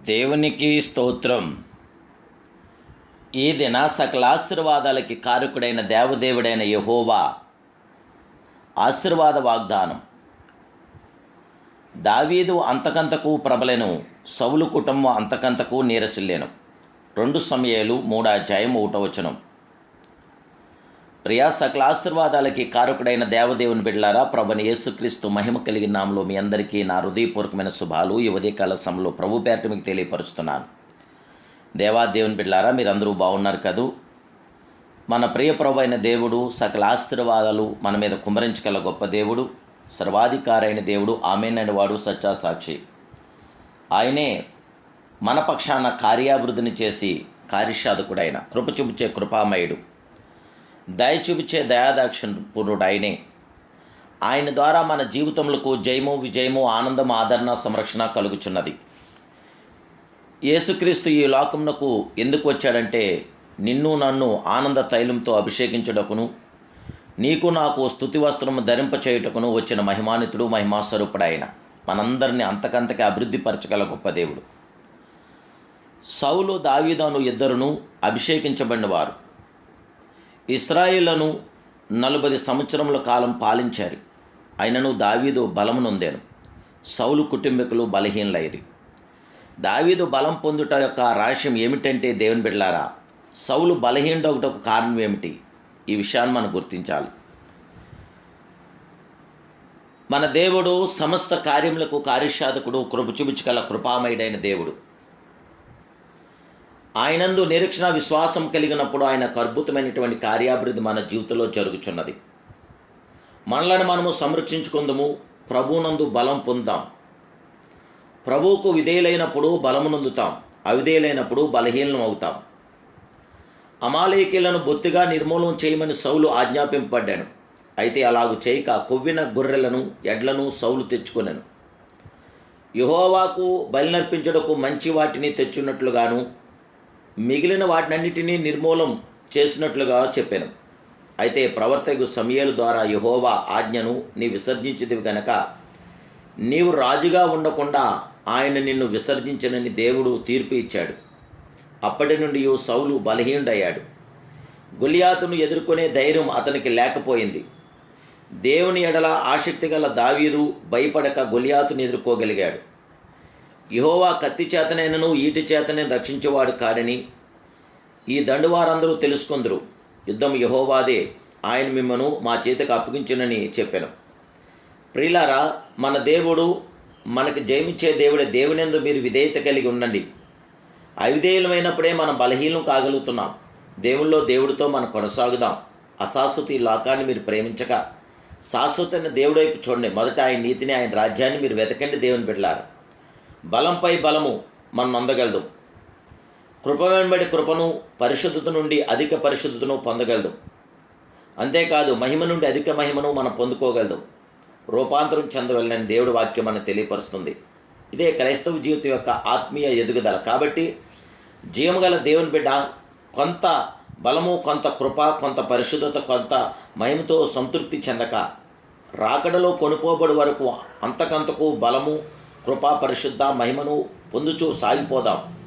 దేవునికి స్తోత్రం. ఈ దిన సకల ఆశీర్వాదాలకి కారకుడైన దేవదేవుడైన యహోవా ఆశీర్వాద వాగ్దానం. దావీదు అంతకంతకు ప్రబలెను సౌలు కుటుంబం అంతకంతకు నీరసిల్లేను. రెండు సమయాలు మూడు అధ్యాయం ఒకటవచనం ప్రియా సకల ఆశీర్వాదాలకి కారకుడైన దేవదేవుని బిడ్డలారా ప్రభుని యేసుక్రీస్తు మహిమ కలిగిన నామలో మీ అందరికీ నా హృదయపూర్వకమైన శుభాలు. ఈ ఉదయకాల సమయంలో ప్రభు పేరట మీకు తెలియపరుస్తున్నాను. దేవాదేవుని బిడ్డలారా మీరందరూ బాగున్నారు కదూ? మన ప్రియ ప్రభు అయిన దేవుడు సకల ఆశీర్వాదాలు మన మీద కుమరించగల గొప్ప దేవుడు సర్వాధికారైన దేవుడు ఆమెనని వాడు సచ్చా సాక్షి ఆయనే మన పక్షాన కార్యాభివృద్ధిని చేసి కార్యసాధకుడైన కృప చూపించే కృపామయుడు. దయ చూపించే పూర్ణుడు ఆయనే ఆయన ద్వారా మన జీవితములకు జయము విజయము ఆనందం ఆదరణ సంరక్షణ కలుగుచున్నది. యేసుక్రీస్తు ఈ లోకమునకు ఎందుకు వచ్చాడంటే నిన్ను నన్ను ఆనంద తైలంతో అభిషేకించుటకును నీకు నాకు స్థుతి వస్త్రము ధరింపచేయుటకును వచ్చిన మహిమానితుడు మహిమాస్వరూపుడు ఆయన మనందరినీ అంతకంతకి అభివృద్ధి పరచగల గొప్ప దేవుడు. సౌలు దావీదాను ఇద్దరును అభిషేకించబడిన వారు ఇస్రాయిలను నలభై సంవత్సరముల కాలం పాలించారు. అయినను దావీదు బలము నొందాను. సౌలు కుటుంబీకులు బలహీనలైరి. దావీదు బలం పొందుట యొక్క రహస్యం ఏమిటంటే దేవుని బిడ్డలారా సౌలు బలహీనుడొకటకు కారణం ఏమిటి? ఈ విషయాన్ని మనం గుర్తించాలి. మన దేవుడు సమస్త కార్యములకు కార్యసాధకుడు కృప చూపించగల కృపామయుడైన దేవుడు. ఆయనందు నిరీక్షణ విశ్వాసం కలిగినప్పుడు ఆయనకు అద్భుతమైనటువంటి కార్యాభివృద్ధి మన జీవితంలో జరుగుచున్నది. మనలను మనము సంరక్షించుకుందాము ప్రభునందు బలం పొందాం ప్రభువుకు విధేయులైనప్పుడు బలమునందుతాం అవిధేయులైనప్పుడు బలహీనం అవుతాం. అమాలేకీలను బొత్తిగా నిర్మూలన చేయమని సౌలు ఆజ్ఞాపింపబడ్డాను అయితే అలాగు చేయక కొవ్విన గొర్రెలను ఎడ్లను సౌలు తెచ్చుకొనెను. యహోవాకు బలినర్పించడకు మంచి వాటిని తెచ్చున్నట్లుగాను మిగిలిన వాటినన్నిటినీ నిర్మూలం చేసినట్లుగా చెప్పాను. అయితే ప్రవర్తకు సమయాల ద్వారా యహోవా ఆజ్ఞను నీ విసర్జించదివి గనక నీవు రాజుగా ఉండకుండా ఆయన నిన్ను విసర్జించనని దేవుడు తీర్పు ఇచ్చాడు. అప్పటి నుండి సౌలు బలహీనుడయ్యాడు. గులియాతును ఎదుర్కొనే ధైర్యం అతనికి లేకపోయింది. దేవుని ఎడల ఆసక్తి గల దావీదు భయపడక గులియాతును ఎదుర్కోగలిగాడు. యహోవా కత్తి చేతనైనను ఈటి చేతనే రక్షించేవాడు కాడని ఈ దండువారందరూ తెలుసుకుందరు. యుద్ధం యహోవాదే ఆయన మిమ్మను మా చేతికి అప్పగించునని చెప్పాను. ప్రియులారా మన దేవుడు మనకు జయమిచ్చే దేవుడే దేవునిందు మీరు విధేయత కలిగి ఉండండి. అవిధేయులమైనప్పుడే మనం బలహీనం కాగలుగుతున్నాం. దేవుల్లో దేవుడితో మనం కొనసాగుదాం. అశాశ్వత ఈ లోకాన్ని మీరు ప్రేమించక శాశ్వతమైన దేవుడి వైపు చూడండి. మొదట ఆయన నీతిని ఆయన రాజ్యాన్ని మీరు వెతకండి దేవుని బిడ్డలారు. బలంపై బలము మనం అందగలదు కృప వెంబడి కృపను పరిశుద్ధత నుండి అధిక పరిశుద్ధతను పొందగలదు. అంతేకాదు మహిమ నుండి అధిక మహిమను మనం పొందుకోగలదు. రూపాంతరం చెందవలనని దేవుడి వాక్యం మనం తెలియపరుస్తుంది. ఇదే క్రైస్తవ జీవితం యొక్క ఆత్మీయ ఎదుగుదల. కాబట్టి జీవగల దేవుని బిడ్డ కొంత బలము కొంత కృప కొంత పరిశుద్ధత కొంత మహిమతో సంతృప్తి చెందక రాకడలో కొనుపోబడి వరకు అంతకంతకు బలము కృపా పరిశుద్ధ మహిమను పొందుచూ సాగిపోదాం.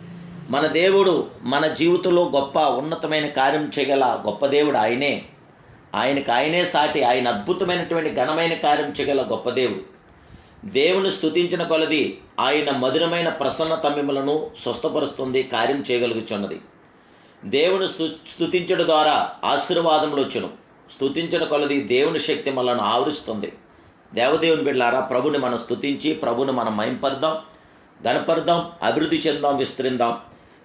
మన దేవుడు మన జీవితంలో గొప్ప ఉన్నతమైన కార్యం చేయగల గొప్ప దేవుడు ఆయనే. ఆయనకు ఆయనే సాటి ఆయన అద్భుతమైనటువంటి ఘనమైన కార్యం చేయగల గొప్ప దేవుడు. దేవుని స్థుతించిన కొలది ఆయన మధురమైన ప్రసన్న తమ్మిములను స్వస్థపరుస్తుంది కార్యం చేయగలుగుచున్నది. దేవుని స్తు స్తుతించడం ద్వారా ఆశీర్వాదములు వచ్చును స్థుతించిన కొలది దేవుని శక్తి మనలను ఆవరిస్తుంది. దేవదేవుని బిడ్డలారా ప్రభుని మనం స్తుతించి ప్రభుని మనం మైంపరుదాం గనపరుదాం అభివృద్ధి చెందాం విస్తరిందాం.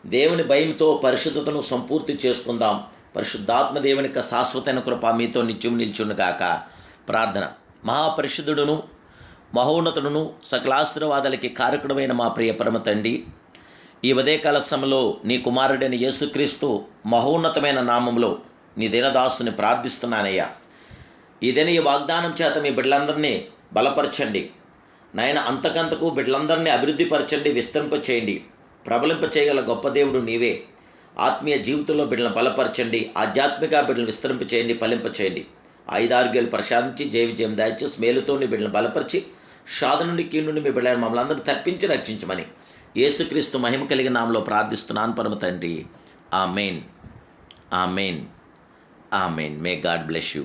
దేవుని భయంతో పరిశుద్ధతను సంపూర్తి చేసుకుందాం. పరిశుద్ధాత్మ దేవుని యొక్క శాశ్వతైన కృప మీతో నిత్యం నిల్చుండుగాక. ప్రార్థన. మహాపరిశుద్ధుడును మహోన్నతుడును సకలాశీర్వాదాలకి కారకుడమైన మా ప్రియ పరమ తండ్రి ఈ ఉదయకాల సమయంలో నీ కుమారుడైన యేసుక్రీస్తు మహోన్నతమైన నామంలో నీ దినదాసుని ప్రార్థిస్తున్నానయ్యా. ఏదైనా ఈ వాగ్దానం చేత మీ బిడ్డలందరినీ బలపరచండి. నాయన అంతకంతకు బిడ్డలందరినీ అభివృద్ధిపరచండి విస్తరింప చేయండి ప్రబలింప చేయగల గొప్ప దేవుడు నీవే. ఆత్మీయ జీవితంలో బిడ్డలను బలపరచండి ఆధ్యాత్మిక బిడ్డలను విస్తరింప చేయండి ఫలింప చేయండి ఐదారోగ్యాలు ప్రశాంతించి జయ విజయం దయచేసి మేలుతో నీ బిడ్డలను బలపరిచి షాద నుండి కీడు నుండి మీ బిడ్డలను మమ్మల్ని అందరినీ తప్పించి రక్షించమని యేసుక్రీస్తు మహిమ కలిగిన నామలో ప్రార్థిస్తున్నాను పరమ తండ్రి. ఆ మెయిన్ ఆ మెయిన్ ఆ మెయిన్ మే గాడ్ బ్లెస్ యూ